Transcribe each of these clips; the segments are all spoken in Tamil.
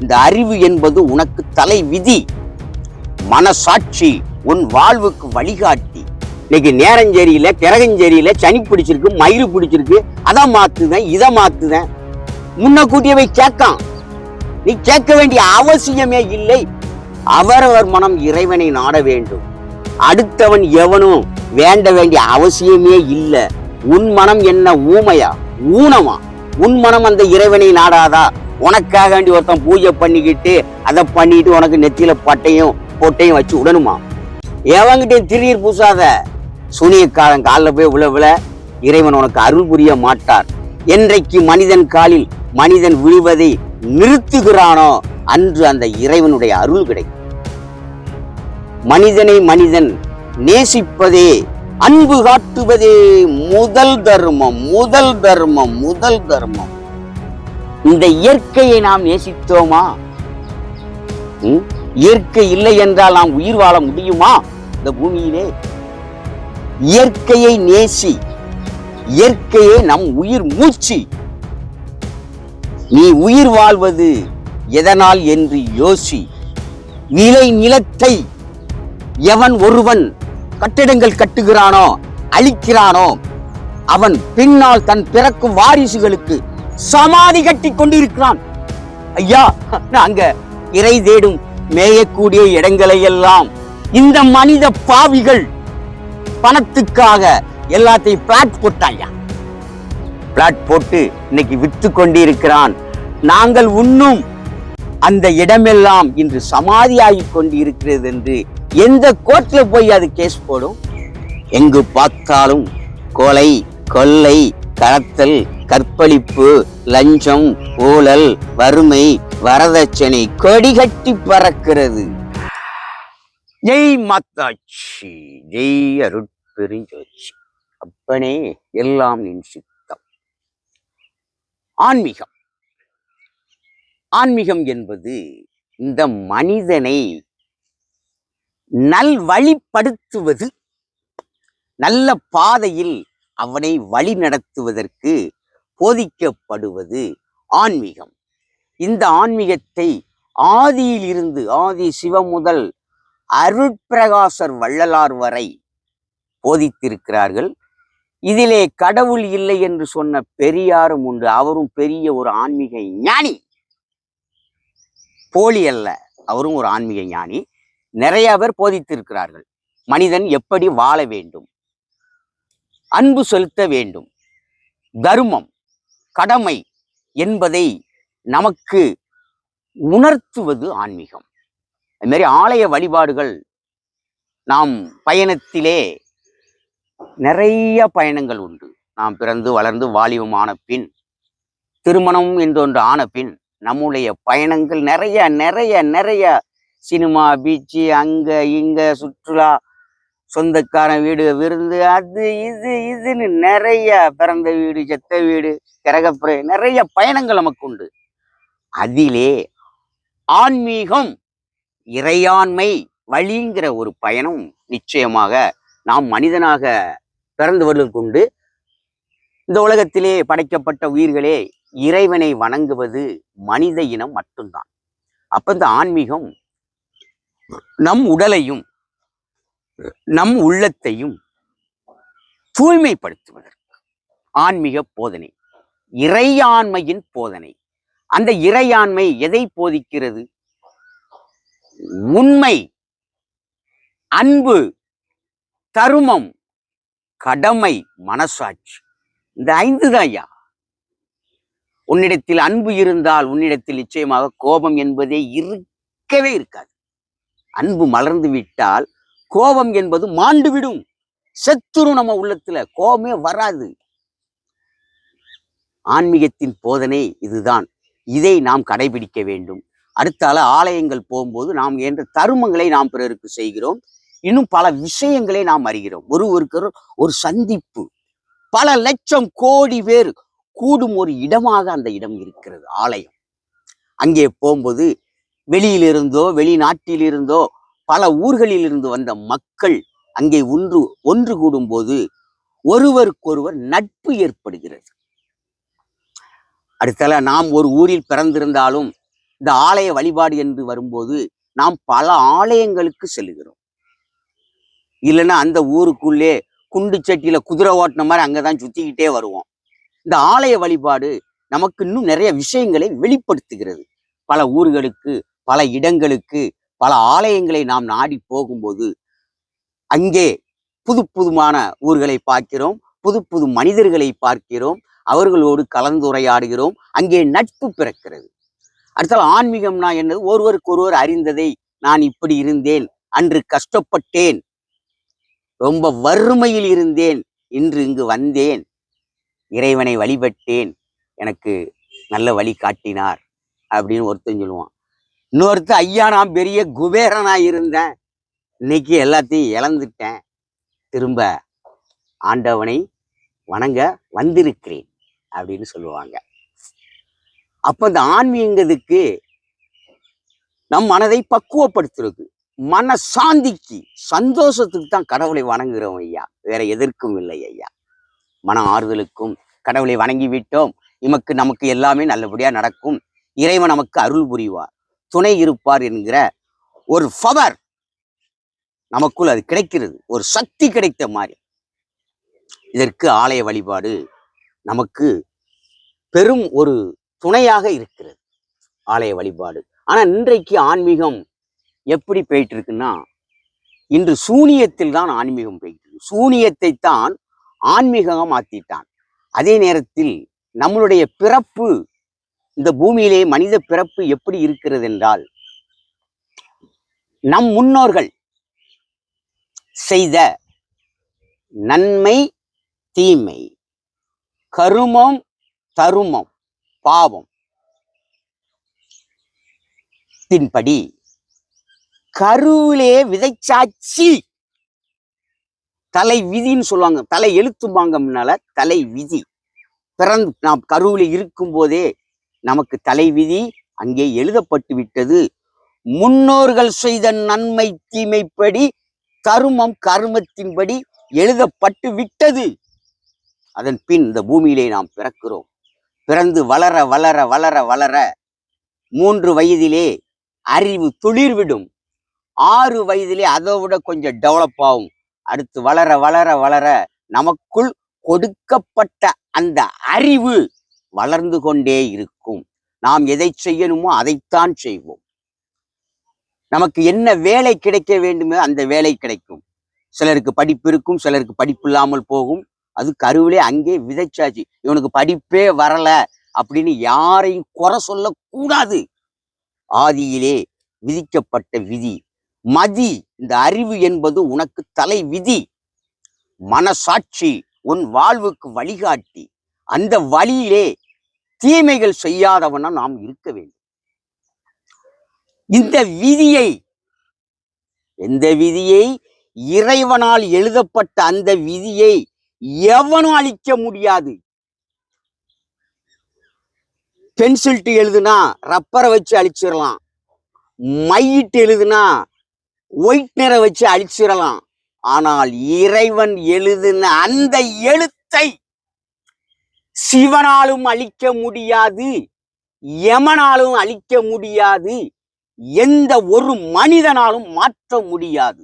இந்த அறிவு என்பது உனக்கு தலை விதி. மனசாட்சி உன் வாழ்வுக்கு வழிகாட்டி. இன்னைக்கு நேரம் கிரகஞ்சேரியில சனி பிடிச்சிருக்கு மயிறு பிடிச்சிருக்கு. அதை மாத்துதேன் இதை மாத்துதேன் முன்ன கூட்டியவை கேட்கான். நீ கேட்க வேண்டிய அவசியமே இல்லை. அவரவர் மனம் இறைவனை நாட வேண்டும். அடுத்தவன் எவனும் வேண்ட வேண்டிய அவசியமே இல்லை. உன் மனம் என்ன ஊமையா? ஊனமா? உன் மனம் அந்த இறைவனை நாடாதா? உனக்காக வேண்டி ஒருத்தன் பூஜை பண்ணிக்கிட்டு அதை பண்ணிட்டு உனக்கு நெத்தியில பட்டையும் பொட்டையும் வச்சு விடணுமா எவங்கிட்டையும் திடீர் பூசாத சூனியக்காரன் காலில் போய் விழ விழ இறைவன் உனக்கு அருள் புரிய மாட்டார். என்றைக்கு மனிதன் காலில் மனிதன் விழுவதை நிறுத்துகிறானோ அன்று அந்த இறைவனுடைய அருள் கிடைக்கும். மனிதனை மனிதன் நேசிப்பதே அன்பு காட்டுவதே முதல் தர்மம் முதல் தர்மம் முதல் தர்மம். இந்த இயற்கையை நாம் நேசித்தோமா? இயற்கை இல்லை என்றால் நாம் உயிர் வாழ முடியுமா? இந்த பூமியிலே. இயற்கையை நேசி இயற்கையே நம் உயிர் மூச்சு. நீ உயிர் வாழ்வது எதனால் என்று யோசி. நிலை நிலத்தை எவன் ஒருவன் கட்டிடங்கள் கட்டுகிறானோ அழிக்கிறானோ அவன் பின்னால் தன் பிறக்கும் வாரிசுகளுக்கு சமாதி கட்டி கொண்டிருக்கிறான். ஐயா நாங்க இறை தேடும் மேயக்கூடிய இடங்களை எல்லாம் இந்த மனித பாவிகள் பணத்துக்காக எல்லாத்தையும் பிளாட் போட்டாயா பிளாட் போட்டு இன்னைக்கு விற்று கொண்டிருக்கிறான். நாங்கள் உண்ணும் அந்த இடமெல்லாம் இன்று சமாதியாகி கொண்டு இருக்கிறது என்று எந்த கோர்ட்ல போய் அது கேஸ் போடும்? எங்கு பார்த்தாலும் கொலை கொள்ளை கடத்தல் கற்பழிப்பு லஞ்சம் ஊழல் வறுமை வரதட்சணை கொடிகட்டி பறக்கிறது. ஜெய் மாத்தாட்சி ஜெய் அருட்பெருஞ்சோச்சி அப்பனே எல்லாம் நின் சித்தம். ஆன்மீகம். ஆன்மீகம் என்பது இந்த மனிதனை நல்வழிப்படுத்துவது நல்ல பாதையில் அவனை வழி நடத்துவதற்கு போதிக்கப்படுவது ஆன்மீகம். இந்த ஆன்மீகத்தை ஆதியில் இருந்து ஆதி சிவம் முதல் அருட்பிரகாசர் வள்ளலார் வரை போதித்திருக்கிறார்கள். இதிலே கடவுள் இல்லை என்று சொன்ன பெரியாரும் உண்டு. அவரும் பெரிய ஒரு ஆன்மீக ஞானி. போலி அல்ல அவரும் ஒரு ஆன்மீக ஞானி. நிறைய பேர் போதித்திருக்கிறார்கள். மனிதன் எப்படி வாழ வேண்டும்? அன்பு செலுத்த வேண்டும். தர்மம். கடமை என்பதை நமக்கு உணர்த்துவது ஆன்மீகம். அது மாதிரி ஆலய வழிபாடுகள் நாம் பயணத்திலே நிறைய பயணங்கள் உண்டு. நாம் பிறந்து வளர்ந்து வாலிபமான பின் திருமணம் என்றொன்று ஆன பின் நம்முடைய பயணங்கள் நிறைய நிறைய நிறைய. சினிமா பீச்சு அங்க இங்க சுற்றுலா சொந்தக்காரன் வீடு விருந்து அது இது இதுன்னு நிறைய பிறந்த வீடு செத்த வீடு கிரகப்புறை நிறைய பயணங்கள் நமக்கு உண்டு அதிலே ஆன்மீகம் இறையாண்மை வழிங்கிற ஒரு பயணம் நிச்சயமாக நாம் மனிதனாக பிறந்தவர்களுக்கு உண்டு இந்த உலகத்திலே படைக்கப்பட்ட உயிர்களே இறைவனை வணங்குவது மனித இனம் மட்டும்தான். அப்ப இந்த ஆன்மீகம் நம் உடலையும் நம் உள்ளத்தையும் தூய்மைப்படுத்துவதற்கு. ஆன்மீக போதனை. இறையாண்மையின் போதனை. அந்த இறையாண்மை எதை போதிக்கிறது? உண்மை. அன்பு. தருமம். கடமை. மனசாட்சி. இந்த ஐந்து தான் ஐயா. உன்னிடத்தில் அன்பு இருந்தால் உன்னிடத்தில் நிச்சயமாக கோபம் என்பதே இருக்கவே இருக்காது. அன்பு மலர்ந்து விட்டால் கோபம் என்பது மாண்டு விடும் செத்துரும் நம்ம உள்ளத்துல கோபமே வராது. ஆன்மீகத்தின் போதனை இதுதான். இதை நாம் கடைபிடிக்க வேண்டும். அடுத்தால ஆலயங்கள் போகும்போது நாம் என்ற தருமங்களை நாம் பிறருக்கு செய்கிறோம். இன்னும் பல விஷயங்களை நாம் அறிகிறோம். ஒருவருக்கு ஒரு சந்திப்பு. பல லட்சம் கோடி பேர் கூடும் ஒரு இடமாக அந்த இடம் இருக்கிறது ஆலயம். அங்கே போகும்போது வெளியிலிருந்தோ வெளிநாட்டிலிருந்தோ பல ஊர்களில் இருந்து வந்த மக்கள் அங்கே ஒன்று ஒன்று கூடும்போது ஒருவருக்கொருவர் நட்பு ஏற்படுகிறது. அடுத்தல நாம் ஒரு ஊரில் பிறந்திருந்தாலும் இந்த ஆலய வழிபாடு என்று வரும்போது நாம் பல ஆலயங்களுக்கு செல்லுகிறோம் இல்லைன்னா அந்த ஊருக்குள்ளே குண்டு சட்டியில குதிரை ஓட்டின மாதிரி அங்கதான் சுத்திக்கிட்டே வருவோம். இந்த ஆலய வழிபாடு நமக்கு இன்னும் நிறைய விஷயங்களை வெளிப்படுத்துகிறது. பல ஊர்களுக்கு பல இடங்களுக்கு பல ஆலயங்களை நாம் நாடி போகும்போது அங்கே புது புதுமான ஊர்களை பார்க்கிறோம் புது புது மனிதர்களை பார்க்கிறோம் அவர்களோடு கலந்துரையாடுகிறோம் அங்கே நட்பு பிறக்கிறது. அடுத்தால் ஆன்மீகம்னா என்னது? ஒருவருக்கு ஒருவர் அறிந்ததை நான் இப்படி இருந்தேன் அன்று கஷ்டப்பட்டேன் ரொம்ப வறுமையில் இருந்தேன் இன்று இங்கு வந்தேன் இறைவனை வழிபட்டேன் எனக்கு நல்ல வழி காட்டினார் அப்படின்னு ஒருத்தன் சொல்லுவான். இன்னொருத்தர் ஐயா நான் பெரிய குபேரனாக இருந்தேன். இன்னைக்கு எல்லாத்தையும் இழந்துட்டேன். திரும்ப ஆண்டவனை வணங்க வந்திருக்கிறேன். அப்படின்னு சொல்லுவாங்க. அப்ப இந்த ஆன்மீகத்துக்கு நம் மனதை பக்குவப்படுத்துறது மன சாந்திக்கு சந்தோஷத்துக்கு தான் கடவுளை வணங்குகிறோம் ஐயா. வேற எதற்கும் இல்லை ஐயா. மன ஆறுதலுக்கும் கடவுளை வணங்கி விட்டோம் இமக்கு நமக்கு எல்லாமே நல்லபடியா நடக்கும். இறைவன் நமக்கு அருள் புரிவார். துணை இருப்பார் என்கிற ஒரு பவர் நமக்குள் அது கிடைக்கிறது. ஒரு சக்தி கிடைத்த மாதிரி. இதற்கு ஆலய வழிபாடு நமக்கு பெரும் ஒரு துணையாக இருக்கிறது. ஆலய வழிபாடு. ஆனால் இன்றைக்கு ஆன்மீகம் எப்படி போயிட்டு இருக்குன்னா இன்று சூனியத்தில் தான் ஆன்மீகம் போயிட்டு இருக்கு சூனியத்தை தான் ஆன்மீகமாக மாற்றிட்டான் அதே நேரத்தில் நம்மளுடைய பிறப்பு இந்த பூமியிலே மனித பிறப்பு எப்படி இருக்கிறது என்றால் நம் முன்னோர்கள் செய்த நன்மை தீமை கருமம் தருமம் பாவம் தின்படி கருவிலே விதைச்சாச்சி. தலை விதின்னு சொல்லுவாங்க. தலை எழுத்தும்பாங்க முன்னால. தலை விதி. பிறந்து நாம் கருவில இருக்கும் போதே நமக்கு தலைவிதி அங்கே எழுதப்பட்டு விட்டது முன்னோர்கள் செய்த நன்மை தீமைப்படி கருமம் கருமத்தின்படி எழுதப்பட்டு விட்டது அதன் பின் இந்த பூமியிலே நாம் பிறக்கிறோம். பிறந்து வளர வளர வளர வளர மூன்று வயதிலே அறிவு துளிர்விடும். ஆறு வயதிலே அதை விட கொஞ்சம் டெவலப் ஆகும். அடுத்து வளர வளர வளர நமக்குள் கொடுக்கப்பட்ட அந்த அறிவு வளர்ந்து கொண்டே இருக்கும். நாம் எதை செய்யணுமோ அதைத்தான் செய்வோம். நமக்கு என்ன வேலை கிடைக்க வேண்டுமோ அந்த வேலை கிடைக்கும். சிலருக்கு படிப்பு இருக்கும் சிலருக்கு படிப்பு இல்லாமல் போகும். அது கருவிலே அங்கே விதைச்சாச்சு. இவனுக்கு படிப்பே வரல அப்படின்னு யாரையும் குறை சொல்லக்கூடாது. ஆதியிலே விதிக்கப்பட்ட விதி. மதி இந்த அறிவு என்பது உனக்கு தலை விதி. மனசாட்சி உன் வாழ்வுக்கு வழிகாட்டி. அந்த வழியிலே தீமைகள் செய்யாதவனா நாம் இருக்க வேண்டும். இந்த விதியை எந்த விதியை இறைவனால் எழுதப்பட்ட அந்த விதியை எவனும் அழிக்க முடியாது? பென்சில்ட்டு எழுதுனா ரப்பரை வச்சு அழிச்சிடலாம். மையிட்டு எழுதுனா ஒயிட்னரை வச்சு அழிச்சிடலாம். ஆனால் இறைவன் எழுதுன அந்த எழுத்தை சிவனாலும் அழிக்க முடியாது யமனாலும் அழிக்க முடியாது எந்த ஒரு மனிதனாலும் மாற்ற முடியாது.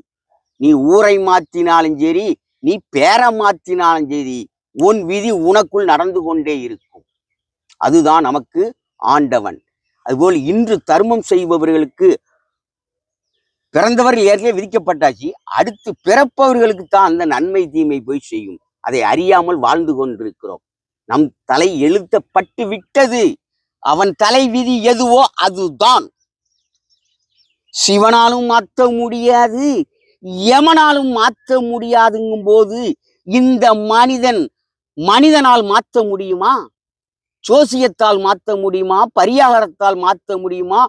நீ ஊரை மாத்தினாலும் சரி நீ பேரை மாத்தினாலும் சரி உன் விதி உனக்குள் நடந்து கொண்டே இருக்கும். அதுதான் நமக்கு ஆண்டவன். அதுபோல் இன்று தர்மம் செய்பவர்களுக்கு பிறந்தவர்கள் ஏற்கனவே விதிக்கப்பட்டாச்சு அடுத்து பிறப்பவர்களுக்கு தான் அந்த நன்மை தீமை போய் செய்யும். அதை அறியாமல் வாழ்ந்து கொண்டிருக்கிறோம். நம் தலை எழுத்தப்பட்டு விட்டது. அவன் தலை விதி எதுவோ அதுதான். சிவனாலும் மாற்ற முடியாது யமனாலும் மாற்ற முடியாதுங்கும் போது இந்த மனிதன் மனிதனால் மாற்ற முடியுமா? ஜோசியத்தால் மாற்ற முடியுமா? பரியாகரத்தால் மாற்ற முடியுமா?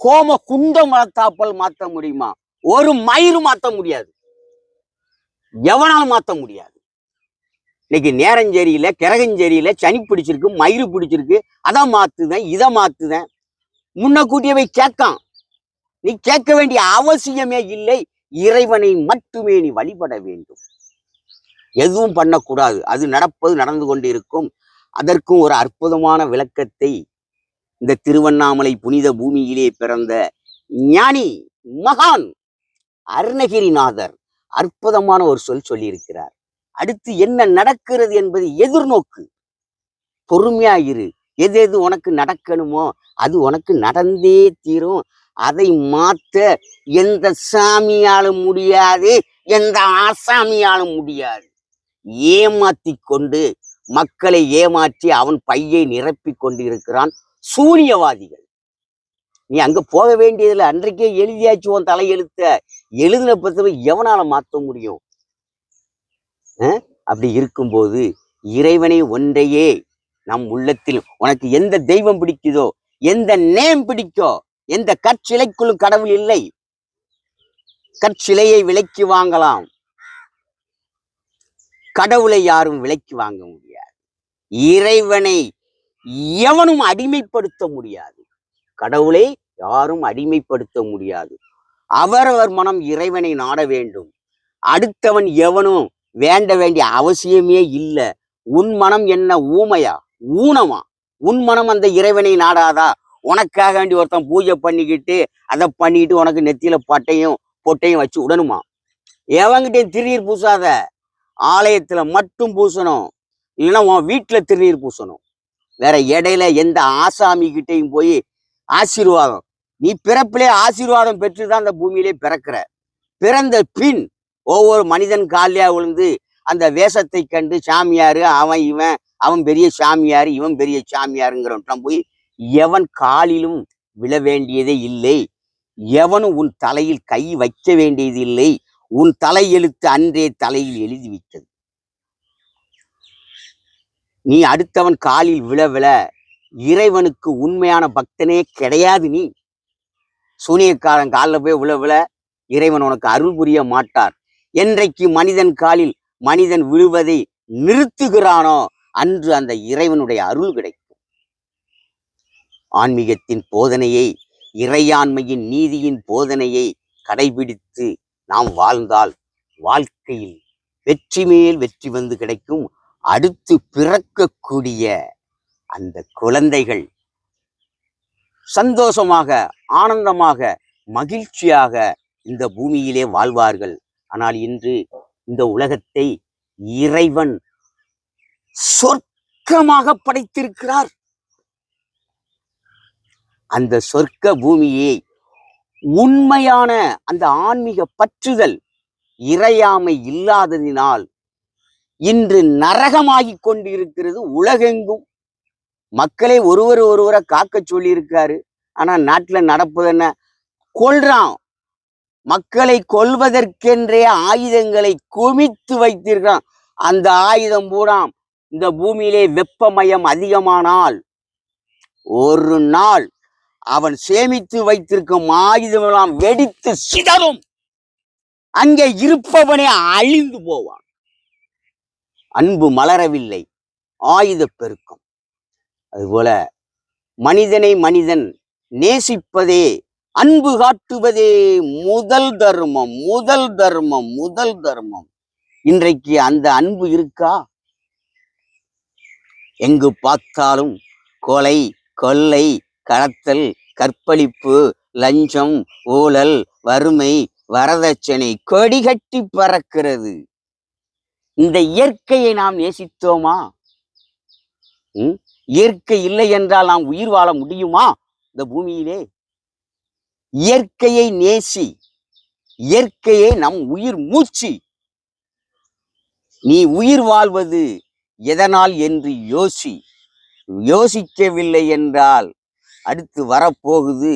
ஹோம குண்டம் வளர்த்தாப்பல் மாற்ற முடியுமா? ஒரு மயிறு மாற்ற முடியாது. எவனாலும் மாற்ற முடியாது? இன்னைக்கு நேரம் சரியில்லை கிரகம் சரியில்லை சனி பிடிச்சிருக்கு மயிறு பிடிச்சிருக்கு. அதை மாத்துதேன் இதை மாத்துதேன் முன்ன கூட்டியவை கேட்கான். நீ கேட்க வேண்டிய அவசியமே இல்லை. இறைவனை மட்டுமே நீ வழிபட வேண்டும். எதுவும் பண்ணக்கூடாது. அது நடப்பது நடந்து கொண்டிருக்கும். அதற்கும் ஒரு அற்புதமான விளக்கத்தை இந்த திருவண்ணாமலை புனித பூமியிலே பிறந்த ஞானி மகான் அருணகிரிநாதர் அற்புதமான ஒரு சொல் சொல்லியிருக்கிறார். அடுத்து என்ன நடக்கிறது என்பது எதிர்நோக்கு. பொறுமையா இரு எது எது உனக்கு நடக்கணுமோ அது உனக்கு நடந்தே தீரும். அதை மாத்த எந்த சாமியாலும் முடியாது எந்த ஆசாமியாலும் முடியாது. ஏமாத்தி கொண்டு மக்களை ஏமாற்றி அவன் பையை நிரப்பிக் கொண்டிருக்கிறான் சூனியவாதிகள். நீ அங்க போக வேண்டியதுல அன்றைக்கே எழுதியாச்சு உன் தலையெழுத்த எழுதின பத்தவை எவனால மாத்த முடியும்? அப்படி இருக்கும்போது இறைவனை ஒன்றையே நம் உள்ளத்தில் உனக்கு எந்த தெய்வம் பிடிக்குதோ எந்த நேம் பிடிக்கோ எந்த கற்சிலைக்குள்ளும் கடவுள் இல்லை. கற்சிலையை விலைக்கு வாங்கலாம். கடவுளை யாரும் விலைக்கு வாங்க முடியாது. இறைவனை எவனும் அடிமைப்படுத்த முடியாது. கடவுளை யாரும் அடிமைப்படுத்த முடியாது. அவரவர் மனம் இறைவனை நாட வேண்டும். அடுத்தவன் எவனும் வேண்ட வேண்டிய அவசியமே இல்லை. உன் மனம் என்ன ஊமையா? ஊனமா? உன் மனம் அந்த இறைவனை நாடாதா? உனக்காக வேண்டி ஒருத்தன் பூஜை பண்ணிக்கிட்டு அதை பண்ணிட்டு உனக்கு நெத்தியில பட்டையும் பொட்டையும் வச்சு விடணுமா எவங்கிட்டையும் திருநீர் பூசாத. ஆலயத்துல மட்டும் பூசணும். இல்லைன்னா உன் வீட்டுல திருநீர் பூசணும். வேற இடையில எந்த ஆசாமி கிட்டையும் போய் ஆசீர்வாதம். நீ பிறப்பிலே ஆசீர்வாதம் பெற்றுதான் அந்த பூமியிலே பிறக்கிற. பிறந்த பின் ஒவ்வொரு மனிதன் காலியாக விழுந்து அந்த வேஷத்தை கண்டு சாமியார் அவன் இவன் அவன் பெரிய சாமியார் இவன் பெரிய சாமியாருங்கிறவன். போய் எவன் காலிலும் விழ வேண்டியதே இல்லை. எவனும் உன் தலையில் கை வைக்க வேண்டியது இல்லை. உன் தலையெழுத்து அன்றே தலையில் எழுதி விட்டது. நீ அடுத்தவன் காலில் விழ விழ இறைவனுக்கு உண்மையான பக்தனே கிடையாது நீ. சூனியக்காரன் காலில் போய் விழ விழ இறைவன் உனக்கு அருள் புரிய மாட்டார். என்றைக்கு மனிதன் காலில் மனிதன் விழுவதை நிறுத்துகிறானோ அன்று அந்த இறைவனுடைய அருள் கிடைக்கும். ஆன்மீகத்தின் போதனையை இறையாண்மையின் நீதியின் போதனையை கடைபிடித்து நாம் வாழ்ந்தால் வாழ்க்கையில் வெற்றி மேல் வெற்றி வந்து கிடைக்கும். அடுத்து பிறக்கக்கூடிய அந்த குழந்தைகள் சந்தோஷமாக ஆனந்தமாக மகிழ்ச்சியாக இந்த பூமியிலே வாழ்வார்கள். ஆனால் இன்று இந்த உலகத்தை இறைவன் சொர்க்கமாக படைத்திருக்கிறார். அந்த சொர்க்க பூமியை உண்மையான அந்த ஆன்மீக பற்றுதல் இறையாமை இல்லாததினால் இன்று நரகமாகிக் கொண்டிருக்கிறது உலகெங்கும். மக்களை ஒருவர் ஒருவரை காக்க சொல்லியிருக்காரு. ஆனா நாட்டுல நடப்பது என்ன? கொல்றான். மக்களை கொல்வதற்கென்றே ஆயுதங்களை குமித்து வைத்திருக்கிறான் அந்த ஆயுதம் பூரா இந்த பூமியிலே வெப்பமயம் அதிகமானால் ஒரு நாள் அவன் சேமித்து வைத்திருக்கும் ஆயுதமெல்லாம் வெடித்து சிதறும். அங்கே இருப்பவனே அழிந்து போவான். அன்பு மலரவில்லை. ஆயுத பெருக்கம். அதுபோல மனிதனை மனிதன் நேசிப்பதே அன்பு காட்டுவதே முதல் தர்மம் முதல் தர்மம் முதல் தர்மம். இன்றைக்கு அந்த அன்பு இருக்கா? எங்கு பார்த்தாலும் கொலை கொள்ளை கடத்தல் கற்பழிப்பு லஞ்சம் ஊழல் வறுமை வரதட்சணை கொடிகட்டி பறக்கிறது. இந்த இயற்கையை நாம் நேசித்தோமா? இயற்கை இல்லை என்றால் நாம் உயிர் வாழ முடியுமா? இந்த பூமியிலே? இயற்கையை நேசி இயற்கையே நம் உயிர் மூச்சு. நீ உயிர் வாழ்வது எதனால் என்று யோசி. யோசிக்கவில்லை என்றால் அடுத்து வரப்போகுது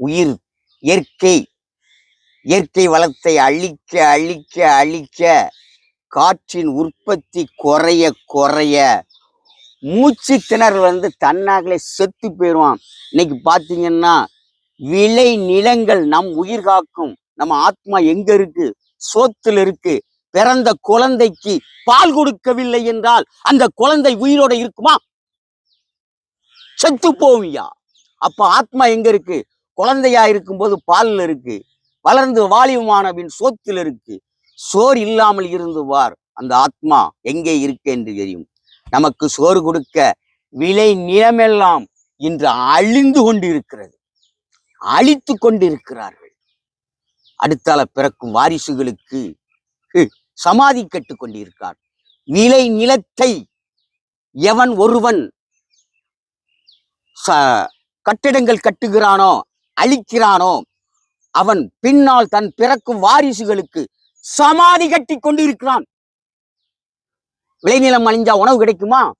உயிர் இயற்கை. இயற்கை வளத்தை அழிக்க அழிக்க அழிக்க காற்றின் உற்பத்தி குறைய குறைய மூச்சு திணறல் வந்து தன்னாகலே செத்து போயிடுவான். இன்னைக்கு பார்த்தீங்கன்னா விளை நிலங்கள் நம் உயிர் காக்கும். நம்ம ஆத்மா எங்க இருக்கு? சோத்துல இருக்கு. பிறந்த குழந்தைக்கு பால் கொடுக்கவில்லை என்றால் அந்த குழந்தை உயிரோட இருக்குமா? செத்து போவியா? அப்ப ஆத்மா எங்க இருக்கு? குழந்தையா இருக்கும்போது பால்ல இருக்கு. வளர்ந்து வாலிபமானவின் சோத்தில் இருக்கு. சோர் இல்லாமல் இருந்து வார். அந்த ஆத்மா எங்கே இருக்கு என்று தெரியும். நமக்கு சோறு கொடுக்க விலை நிலமெல்லாம் இன்று அழிந்து கொண்டிருக்கிறது. அழித்து கொண்டிருக்கிறார்கள். அடுத்தால பிறக்கும் வாரிசுகளுக்கு சமாதி கட்டு கொண்டிருக்கார். விளை நிலத்தை எவன் ஒருவன் ச- கட்டிடங்கள் கட்டுகிறானோ அழிக்கிறானோ அவன் பின்னால் தன் பிறக்கும் வாரிசுகளுக்கு சமாதி கட்டி கொண்டிருக்கிறான். விளைநிலம் அழிஞ்சா உணவு கிடைக்குமா?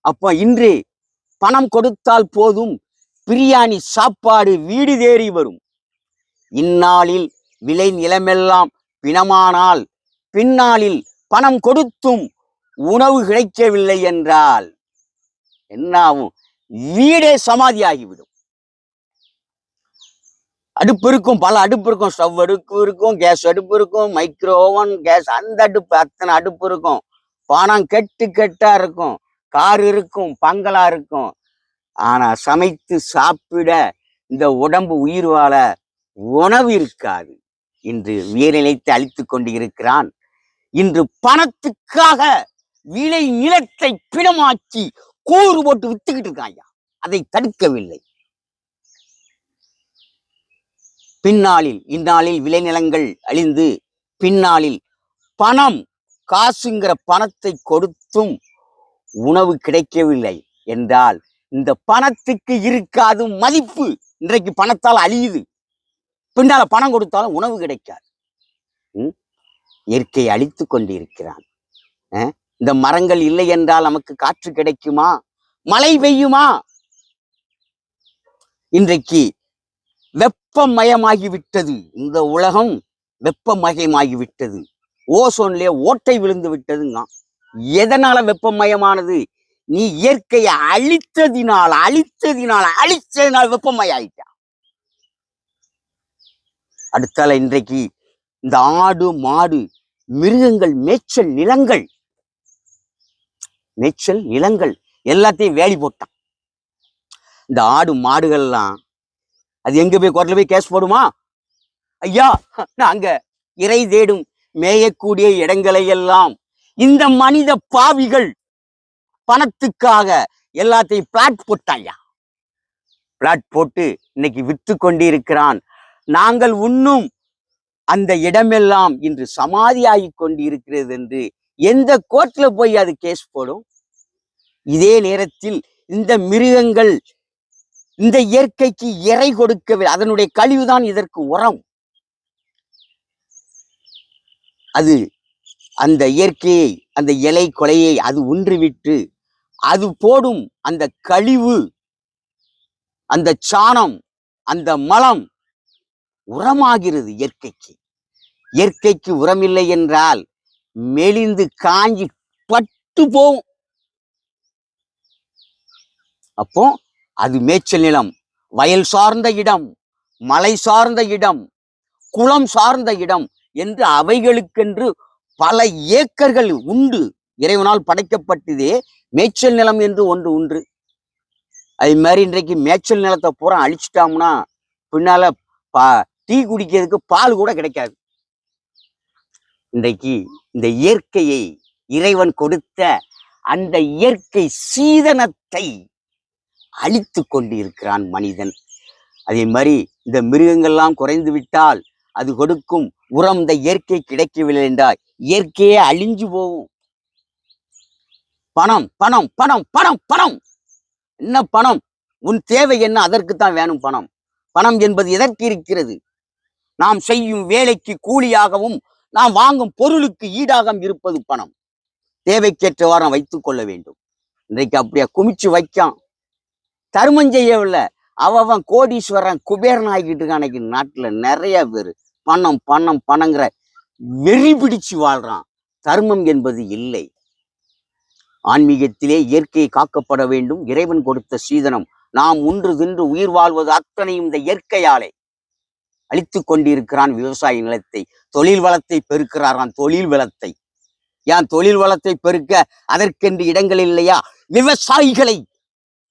அப்ப இன்று பணம் கொடுத்தால் போதும் பிரியாணி சாப்பாடு வீடு தேறி வரும். இந்நாளில் விளை நிலமெல்லாம் பிணமானால் பின்னாளில் பணம் கொடுத்தும் உணவு கிடைக்கவில்லை என்றால் என்னாகும் வீடே சமாதியாகிவிடும். அடுப்பு இருக்கும் பல அடுப்பு இருக்கும் ஸ்டவ் அடுப்பு இருக்கும் கேஸ் அடுப்பு இருக்கும் மைக்ரோ ஓவன் கேஸ் அந்த அடுப்பு அத்தனை அடுப்பு இருக்கும். பணம் கெட்டு கெட்டா இருக்கும். கார் இருக்கும் பங்களா இருக்கும். ஆனா சமைத்து சாப்பிட இந்த உடம்பு உயிர் வாழ உணவு இருக்காது. இன்று உயிரிழைத்து அழித்து கொண்டு இருக்கிறான் இன்று பணத்துக்காக விளை நிலத்தை பிணமாக்கி கூறு போட்டு வித்துக்கிட்டு இருக்காங்க அதை தடுக்கவில்லை. பின்னாளில் இந்நாளில் விளைநிலங்கள் அழிந்து பின்னாளில் பணம் காசுங்கிற பணத்தை கொடுத்தும் உணவு கிடைக்கவில்லை என்றால் இந்த பணத்துக்கு இருக்காது மதிப்பு. இன்றைக்கு பணத்தால் அழியுது. பின்னால பணம் கொடுத்தாலும் உணவு கிடைக்காது. இயற்கையை இயற்கை அழித்து கொண்டிருக்கிறான். இருக்கிறான் இந்த மரங்கள் இல்லை என்றால் நமக்கு காற்று கிடைக்குமா? மழை பெய்யுமா? இன்றைக்கு வெப்பமயமாகி விட்டது இந்த உலகம் வெப்பமயமாகி விட்டது ஓசோன்லயே ஓட்டை விழுந்து விட்டதுங்க எதனால வெப்பமயமானது? நீ இயற்கையை அழித்ததினால் அழித்ததினால் அழித்ததினால் வெப்பமயாயிட்டா. அடுத்தால இன்றைக்கு இந்த ஆடு மாடு மிருகங்கள் மேய்ச்சல் நிலங்கள். மேய்ச்சல் நிலங்கள் எல்லாத்தையும் வேலி போட்டான். இந்த ஆடு மாடுகள்லாம் அது எங்க போய் கோர்ட்ல போய் கேஸ் போடுமா? ஐயா நாங்க இறை தேடும் மேயக்கூடிய இடங்களை எல்லாம் இந்த மனித பாவிகள் பணத்துக்காக எல்லாத்தையும் பிளாட் போட்டாயா? பிளாட் போட்டு இன்னைக்கு வித்து கொண்டிருக்கிறான். நாங்கள் உண்ணும் அந்த இடமெல்லாம் இன்று சமாதியாகி கொண்டிருக்கிறது என்று எந்த கோர்ட்ல போய் அது கேஸ் போடும்? இதே நேரத்தில் இந்த மிருகங்கள் இந்த இயற்கைக்கு இறை கொடுக்கவில்லை அதனுடைய கழிவுதான் இதற்கு உரம். அது அந்த இயற்கையை அந்த இலை கொலையை அது உன்றுவிட்டு அது போடும் அந்த கழிவு அந்த சாணம் அந்த மலம் உரமாகிறது இயற்கைக்கு. இயற்கைக்கு உரமில்லை என்றால் மெலிந்து காஞ்சி பட்டு போகும். அப்போ அது மேய்ச்சல் நிலம் வயல் சார்ந்த இடம் மலை சார்ந்த இடம் குளம் சார்ந்த இடம் என்று அவைகளுக்கென்று பல ஏக்கர்கள் உண்டு. இறைவனால் படைக்கப்பட்டதே மேய்ச்சல் நிலம் என்று ஒன்று உண்டு. அது மாதிரி இன்றைக்கு மேய்ச்சல் நிலத்தை பூரா அழிச்சிட்டோம்னா பின்னால பா டீ குடிக்கிறதுக்கு பால் கூட கிடைக்காது. இன்றைக்கு இந்த இயற்கையை இறைவன் கொடுத்த அந்த இயற்கை சீதனத்தை அழித்து கொண்டு இருக்கிறான் மனிதன். அதே மாதிரி இந்த மிருகங்கள்லாம் குறைந்து விட்டால் அது கொடுக்கும் உரம் இந்த இயற்கை கிடைக்கவில்லை என்றால் இயற்கையே அழிஞ்சு போகும். பணம் பணம் பணம் பணம் பணம். என்ன பணம்? உன் தேவை என்ன? அதற்குத்தான் வேணும் பணம். பணம் என்பது எதற்கு இருக்கிறது? நாம் செய்யும் வேலைக்கு கூலியாகவும் நாம் வாங்கும் பொருளுக்கு ஈடாக இருப்பது பணம். தேவைக்கேற்ற வாரம் வைத்துக் கொள்ள வேண்டும். இன்றைக்கு அப்படியே? குமிச்சு வைக்கான். தருமம் செய்யவில்லை. அவன் கோடீஸ்வரன் குபேரன் ஆகிட்டு இருக்கான் அன்னைக்கு நாட்டுல. நிறைய பேர். பணம் பணம் பணங்கிற வெறி பிடிச்சு வாழ்றான். தர்மம் என்பது இல்லை. ஆன்மீகத்திலே இயற்கை காக்கப்பட வேண்டும். இறைவன் கொடுத்த சீதனம். நாம் உன்று தின்று உயிர் வாழ்வது அத்தனையும் இந்த இயற்கையாலே. அழித்துக் கொண்டிருக்கிறான் விவசாய நிலத்தை. தொழில் வளத்தை பெருக்கிறாராம் தொழில் வளத்தை. ஏன் தொழில் வளத்தை பெருக்க அதற்கென்று இடங்கள் இல்லையா? விவசாயிகளை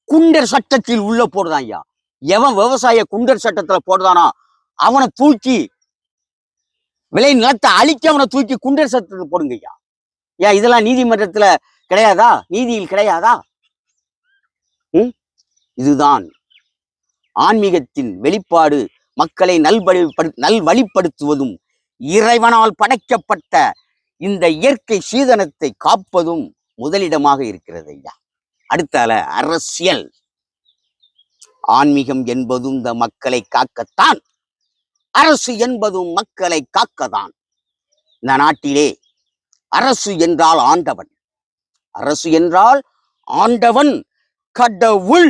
குண்டர் சட்டத்தில் உள்ள போடுதான் ஐயா. எவன் விவசாய குண்டர் சட்டத்துல போடுதானோ அவனை தூக்கி விளை நிலத்தை அழிக்க அவனை தூக்கி குண்டர் சட்டத்தில் போடுங்க ஐயா. ஏன் இதெல்லாம் நீதிமன்றத்துல கிடையாதா? நீதியில் கிடையாதா? ம்? இதுதான் ஆன்மீகத்தின் வெளிப்பாடு. மக்களை நல்வழிப்படு நல்வழிப்படுத்துவதும் இறைவனால் படைக்கப்பட்ட இந்த இயற்கை சீதனத்தை காப்பதும் முதலிடமாக இருக்கிறது ஐயா. அடுத்தால அரசியல். ஆன்மீகம் என்பதும் இந்த மக்களை காக்கத்தான். அரசு என்பதும் மக்களை காக்கதான் இந்த நாட்டிலே அரசு என்றால் ஆண்டவன். அரசு என்றால் ஆண்டவன் கடவுள்.